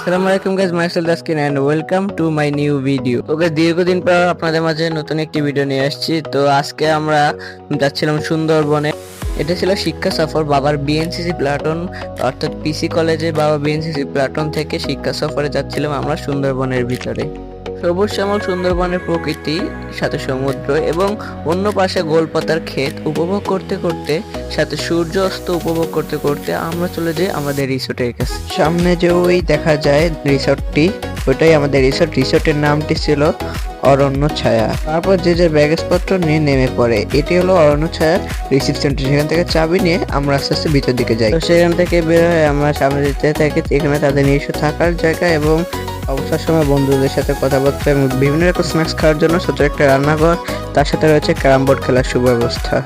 আসসালামু আলাইকুম guys myself দাসকিন and welcome to my new video okay দীর্ঘদিন পর আপনাদের মাঝে নতুন একটি ভিডিও নিয়ে আসছি। তো আজকে আমরা যাচ্ছিলাম সুন্দরবনে। এটা ছিল শিক্ষা সফর বাবার বিএনসিসি প্লাটন অর্থাৎ পিসি কলেজে বাবা বিএনসিসি প্লাটন থেকে শিক্ষা সফরে যাচ্ছিলাম আমরা সুন্দরবনের ভিতরে। সবুজ শ্যামল সুন্দরবনের প্রকৃতি, সাথে সমুদ্র এবং অন্য পাশে গোলপাতার ক্ষেত উপভোগ করতে করতে, সাথে সূর্য অস্ত উপভোগ করতে করতে আমরা চলে যাই আমাদের রিসোর্টের কাছে। সামনে যে ওই দেখা যায় রিসোর্টটি, ওইটাই আমাদের রিসোর্ট। রিসোর্টের নামটি ছিল অরণ্য ছায়া। তারপর যে যে ব্যাগেজপত্র নিয়ে নেমে পড়ে, এটি হলো অরণ্য ছায়ার রিসিপশনটি সেখান থেকে চাবি নিয়ে আমরা আস্তে আস্তে ভিতর দিকে যাই। তো সেখান থেকে বের হয়ে আমরা সামনে যেতে থাকি এখানে তাদের নিজস্ব থাকার জায়গা এবং অবসর সময় বন্ধুদের সাথে কথাবার্তা এবং বিভিন্ন রকম স্ন্যাক্স খাওয়ার জন্য ছোট একটা রান্নাঘর। তার সাথে রয়েছে ক্যারাম বোর্ড খেলার সুব্যবস্থা।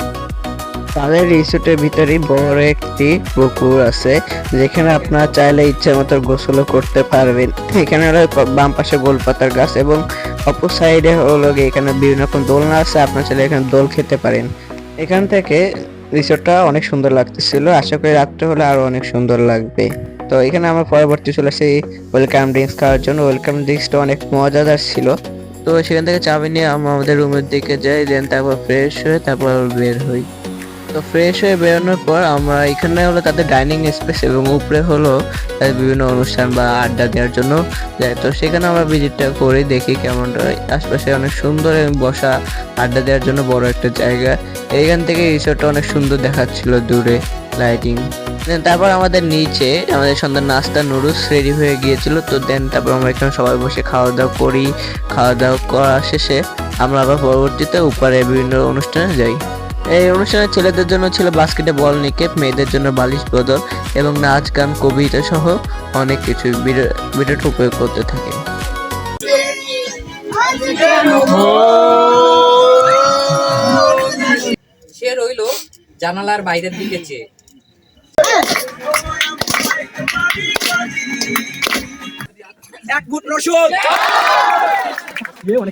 তাদের রিসোর্টের ভিতরেই বড় একটি পুকুর আছে, যেখানে আপনারা চাইলে ইচ্ছে মতো গোসলও করতে পারবেন। এখানে বাম পাশে গোলপাতার গাছ এবং অপর সাইডে হলো এখানে বিভিন্ন রকম দোলনা আছে, আপনারা চাইলে এখানে দোল খেতে পারেন। এখান থেকে রিসোর্টটা অনেক সুন্দর লাগতেছিল, আশা করি রাত্রে হলে আরও অনেক সুন্দর লাগবে। তো এখানে আমার পরবর্তী চলে আসি ওয়েলকাম ড্রিঙ্কস খাওয়ার জন্য। ওয়েলকাম ড্রিঙ্কসটা অনেক মজাদার ছিল। তো সেখান থেকে চাবি নিয়ে আমরা আমাদের রুমের দিকে যাই দেন তারপর ফ্রেশ হয়ে তারপর বের হই। তো ফ্রেশ হয়ে বেরোনোর পর আমরা এখানে হলো তাদের ডাইনিং স্পেস এবং উপরে হলো তাদের বিভিন্ন অনুষ্ঠান বা আড্ডা দেওয়ার জন্য যাই। তো সেখানে আমরা ভিজিটটা করে দেখি কেমন আশপাশে অনেক সুন্দর বসা, আড্ডা দেওয়ার জন্য বড় একটা জায়গা। এইখান থেকে রিসোর্টটা অনেক সুন্দর দেখাচ্ছিল দূরে লাইটিং তারপর আমাদের নিচে আমাদের সন্ধ্যার নাস্তা নুডলস রেডি হয়ে গিয়েছিল। তো দেন তারপর আমরা এখানে সবাই বসে খাওয়া দাওয়া করি। খাওয়া দাওয়া করা শেষে আমরা আবার পরবর্তীতে উপরে বিভিন্ন অনুষ্ঠানে যাই। এই অনুষ্ঠানে ছেলেদের জন্য ছিল বাস্কেটে বল নিকেট মেয়েদের জন্য বালিশ বদল এবং নাচ, গান, কবিতা সহ অনেক কিছু ভিডিওটা উপয়োগ করতে থাকে। সে রইল জানালার বাইরের দিকে চেয়ে।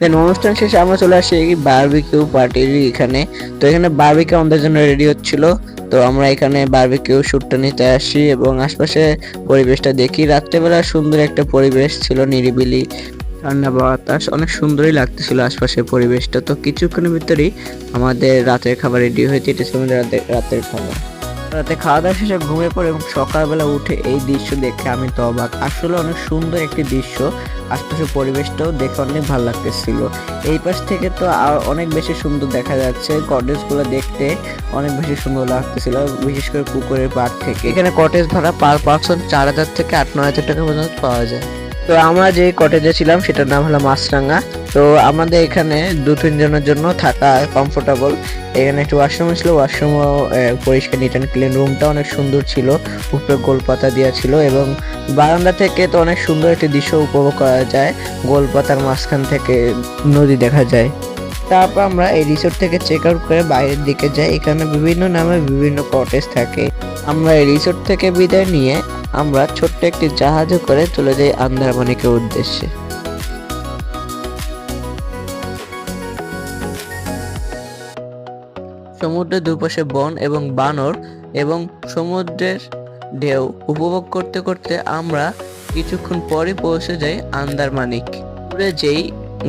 দেন, অনুষ্ঠান শেষে আমরা চলে আসি বারবিকিউ পার্টির এখানে। তো এখানে বারবিকিউ আমাদের জন্য রেডি হচ্ছিল। তো আমরা এখানে বারবিকিউ শুটটা নিতে আসি এবং আশপাশে পরিবেশটা দেখি। রাত্রেবেলা সুন্দর একটা পরিবেশ ছিল, নিরিবিলি, ঠান্ডা বাতাস, অনেক সুন্দরই লাগতেছিল আশপাশের পরিবেশটা। তো কিছুক্ষণের ভিতরেই আমাদের রাতের খাবার রেডি হয়েছে এটা ছিল আমাদের রাতের খাবার। রাতে খাওয়া দাওয়া শেষে ঘুমিয়ে পড়ে এবং সকালবেলা উঠে এই দৃশ্য দেখে আমি তো অবাক। আসলে অনেক সুন্দর একটি দৃশ্য। আশপাশের পরিবেশটাও দেখে অনেক ভালো লাগতেছিল। এই পাশ থেকে তো আর অনেক বেশি সুন্দর দেখা যাচ্ছে। কটেজগুলো দেখতে অনেক বেশি সুন্দর লাগতেছিল, বিশেষ করে পুকুরের পাড় থেকে। এখানে কটেজ ভাড়া পার পার্সন চার হাজার থেকে আট নয় হাজার টাকা পর্যন্ত পাওয়া যায়। তো আমরা যে কটেজে ছিলাম, সেটার নাম হলো মাছরাঙ্গা তো আমাদের এখানে দু তিনজনের জন্য থাকা কমফোর্টেবল এখানে একটু ওয়াশরুম ছিল ওয়াশরুমও পরিষ্কার নিট অ্যান্ড ক্লিন রুমটা অনেক সুন্দর ছিল, উপরে গোলপাতা দেওয়া ছিল এবং বারান্দা থেকে তো অনেক সুন্দর একটি দৃশ্য উপভোগ করা যায়। গোলপাতার মাঝখান থেকে নদী দেখা যায়। তারপর আমরা এই রিসোর্ট থেকে চেক আউট করে বাইরের দিকে যাই। এখানে বিভিন্ন নামে বিভিন্ন কটেজ থাকে। আমরা এই রিসোর্ট থেকে বিদায় নিয়ে আমরা ছোট্ট একটি জাহাজে করে চলে যাই আন্দারমানিকের উদ্দেশ্যে। সমুদ্রের দুপাশে বন এবং বানর এবং সমুদ্রের ঢেউ উপভোগ করতে করতে আমরা কিছুক্ষণ পরে পৌঁছে যাই আন্দারমানিক দূরে যেই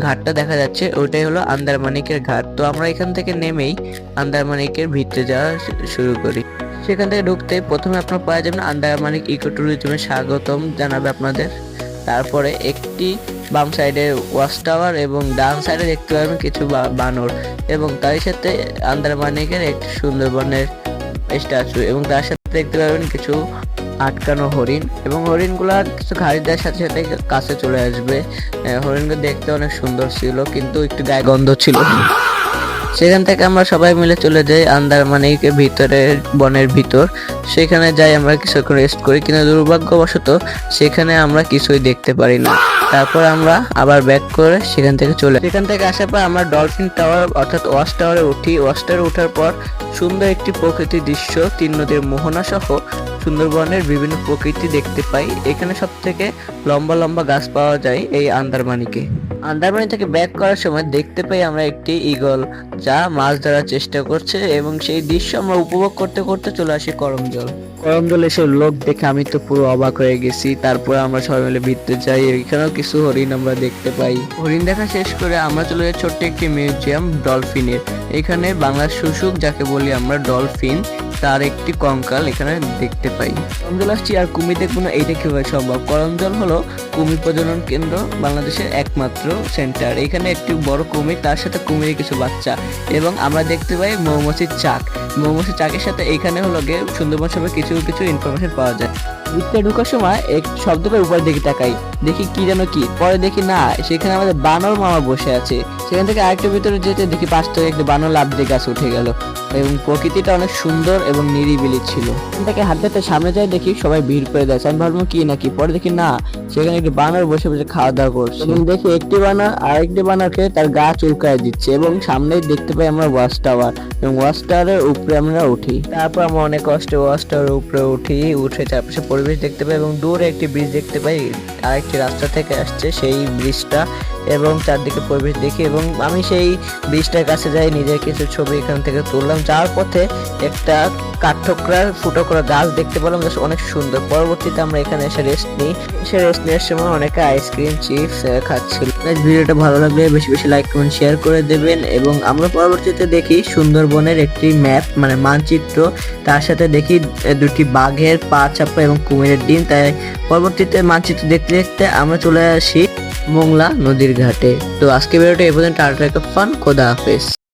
ঘাটটা দেখা যাচ্ছে ওটাই হলো আন্দারমানিকের ঘাট। তো আমরা এখান থেকে নেমেই আন্দারমানিকের ভিতরে যাওয়া শুরু করি। সেখান থেকে ঢুকতে প্রথমে আপনার পাওয়া যাবেন আন্দারমানিক ইকো ট্যুরিজমে স্বাগতম জানাবে আপনাদের। তারপরে একটি বাম সাইডে ওয়াচ টাওয়ার এবং ডান সাইডে দেখতে পাবেন কিছু বানর এবং তার সাথে আন্দারমানিকের একটি সুন্দরবনের স্ট্যাচু এবং তার সাথে দেখতে পাবেন কিছু আটকানো হরিণ এবং হরিণগুলা কিছু ঘাড়ি দেওয়ার সাথে সাথে কাছে চলে আসবে। হরিণগুলো দেখতে অনেক সুন্দর ছিল, কিন্তু একটু গায়ে গন্ধ ছিল। সেখান থেকে আমরা সবাই মিলে চলে যাই আন্দারমানিকের ভিতরে বনের ভিতর। সেখানে যাই আমরা কিছুক্ষণ রেস্ট করি, কিন্তু দুর্ভাগ্যবশত সেখানে আমরা কিছুই দেখতে পারি না। তারপর আমরা আবার ব্যাক করে সেখান থেকে চলে সেখান থেকে আসার পর আমরা ডলফিন টাওয়ার অর্থাৎ ওয়াচ টাওয়ারে উঠি। ওয়াচ টাওয়ারে ওঠার পর সুন্দর একটি প্রকৃতির দৃশ্য, তিন নদীর মোহনা সহ সুন্দরবনের বিভিন্ন প্রকৃতি দেখতে পাই। এখানে সব থেকে লম্বা লম্বা গাছ পাওয়া যায় এই আন্দারমানিকে। আন্দারমানি থেকে ব্যাক করার সময় দেখতে পাই আমরা একটি ঈগল, যা মাছ ধরার চেষ্টা করছে এবং সেই দৃশ্য আমরা উপভোগ করতে করতে চলে আসি করমজল। করমদল এসে লোক দেখে আমি তো পুরো অবাক হয়ে গেছি। তারপরে আমরা সবাই মিলে ভিতরে যাই। এখানেও কিছু হরিণ আমরা দেখতে পাই। হরিণ দেখা শেষ করে আমরা চলে যাই ছোট্ট একটি মিউজিয়াম, ডলফিনের। এখানে বাংলার শুশুক যাকে বলি আমরা ডলফিন, তার একটি কঙ্কাল এখানে দেখতে পাই। করমজল আসছি আর কুমির দেখব না এইটা কীভাবে সম্ভব? করমজল হলো কুমির প্রজনন কেন্দ্র, বাংলাদেশের একমাত্র সেন্টার। এখানে একটি বড় কুমির, তার সাথে কুমিরের কিছু বাচ্চা। এবং আমরা দেখতে পাই মৌমাছির চাক। মৌমাছির চাকের সাথে এখানে হলো গিয়ে সুন্দরবন সম্পর্কে কিছু কিছু ইনফরমেশন পাওয়া যায়। ভিতরে ঢোকার সময় এক শব্দ করে উপরে দিকে তাকাই। দেখি কি যেন কি। পরে দেখি না, সেখানে আমাদের বানর মামা বসে আছে। সেখান থেকে আরেকটু ভিতরে যেতে দেখি পাশ থেকে একটি বানর লাভ দিয়ে গাছ উঠে গেল। এবং প্রকৃতিটা অনেক সুন্দর এবং নিরিবিলি ছিল। এখান থেকে হাঁটতে সামনে যাই দেখি সবাই ভিড় করে দেয়। আমি ভাবলাম কি নাকি পরে দেখি না, সেখানে একটি বানর বসে বসে খাওয়া দাওয়া করছে। এবং দেখি একটি বানর আরেকটি বানরকে তার গা চুলকায় দিচ্ছে এবং সামনেই দেখতে পাই আমরা ওয়াচ টাওয়ার। এবং ওয়াচ টাওয়ারের উপরে আমরা উঠি। তারপর আমরা অনেক কষ্টে ওয়াচ টাওয়ারের উপরে উঠি, উঠে চারপাশে পরিবেশ দেখতে পাই এবং দূরে একটি ব্রিজ দেখতে পাই। আরেকটি রাস্তা থেকে আসছে, সেই ব্রিজটা এবং চারদিকে পরিবেশ দেখি এবং আমি সেই ব্রিজটার কাছে যাই, নিজের কিছু ছবি এখান থেকে তুললাম। যাওয়ার পথে একটা কাঠঠোকরার ফুটো করা গাছ দেখতে পেলাম, বেশ অনেক সুন্দর। পরবর্তীতে আমরা এখানে এসে রেস্ট নিই। সে রেস্ট নেওয়ার সময় অনেকে আইসক্রিম চিপস খাচ্ছিল। ভিডিওটা ভালো লাগলে বেশি বেশি লাইক কমেন্ট শেয়ার করে দেবেন এবং আমরা পরবর্তীতে দেখি সুন্দরবনের একটি ম্যাপ মানে মানচিত্র। তার সাথে দেখি দুটি বাঘের পা চাপা এবং কুমিরের ডিম। তাই পরবর্তীতে মানচিত্র দেখতে দেখতে আমরা চলে আসি মোংলা নদীর ঘাটে তো আজকে ভিডিওটা এ পর্যন্ত। আর ফান খোদা হাফেজ।